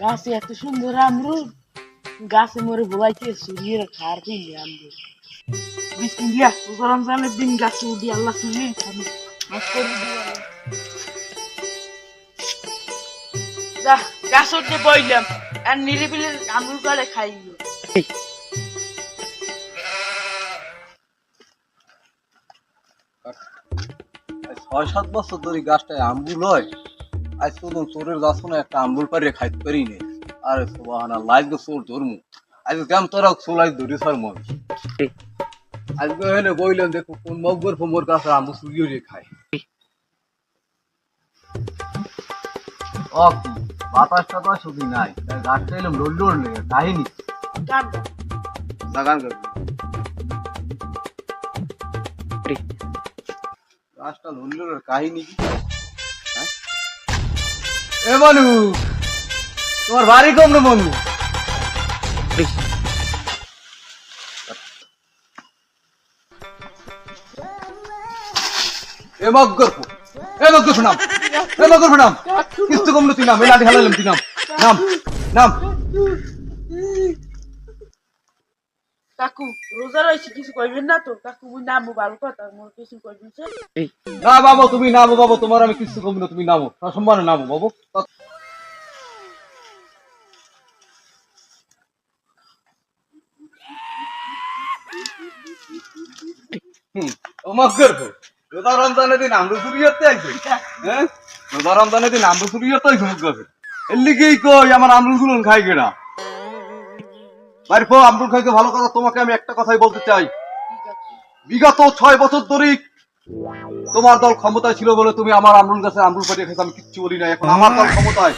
গাছে এত সুন্দর আমরুদ গাছে মরে ভোলাইতে সুরিয়ে খার দিলে আমরুদ বিসমিল্লাহ দিন গাছে উঠি আল্লাহ শুনে আমি যা গাছ বইলাম আর নিরিবিলি আমরুদ খাইলো আজ ছয় সাত বছর ধরে গাছটায় আম্বুল হয় আজ প্রথম চোরের গাছ না একটা আম্বুল পারিয়ে খাইতে পারি নে আরে সোবাহানা লাইজ গো চোর ধরমু। আজ কেম তোরা চোলাই ধরে সার মন আজকে হেনে বইলেন দেখো কোন মগর ফমর গাছ আম্বু চুরিয়ে রে খায়। ও কি বাতাস টাতাস শুধু নাই। তাই গাছটা এলাম লোড লোড লেগে কাহিনী গান লাগান করবি গাছটা লোড লোডের কাহিনী কি? হ্যাঁ? এ মানু তোমার বাড়ি কম না মনু এ মগ্গর এ মগ্গর ফো এ মগ্গর নাম কিছু কম না তুই নাম, এ লাঠি হালালাম তুই নাম। নাম নাম। কাকু রোজা রয়েছে কিছু কইবেন না তো? কাকু মুই নামবো ভালো কথা মোর কিছু কইবেন না বাবা তুমি নামো বাবা তোমার আমি কিছু কম না তুমি নামো। সম্মানে নামো বাবু। তোমার করব। রোজা রমজানের দিন আমরা চুরি করতে আইছি হ্যাঁ? রোজা রমজানের দিন আমরা চুরি করতে আইছি মুখ গাছে এর লিগেই কই আমার আমরুলগুলো খাই কেনা পো আমরুল খাইতে ভালো কথা, তোমাকে আমি একটা কথাই বলতে চাই। বিগত ছয় বছর ধরেই তোমার দল ক্ষমতায় ছিল বলে তুমি আমার আমরুল গাছে আমরুল পাঠিয়ে খেতে আমি কিচ্ছু বলি না এখন আমার দল ক্ষমতায়।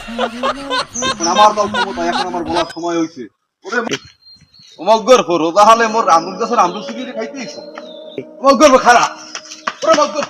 আমার দল ক্ষমতায়, এখন আমার বলার সময় হয়েছে ওরে মগ্গর করো তাহলে মোর আমরুল গাছের আমরুল সুগিয়ে খাইতে ইচ্ছো মগ্গর খারাপ ওরে মগ্গর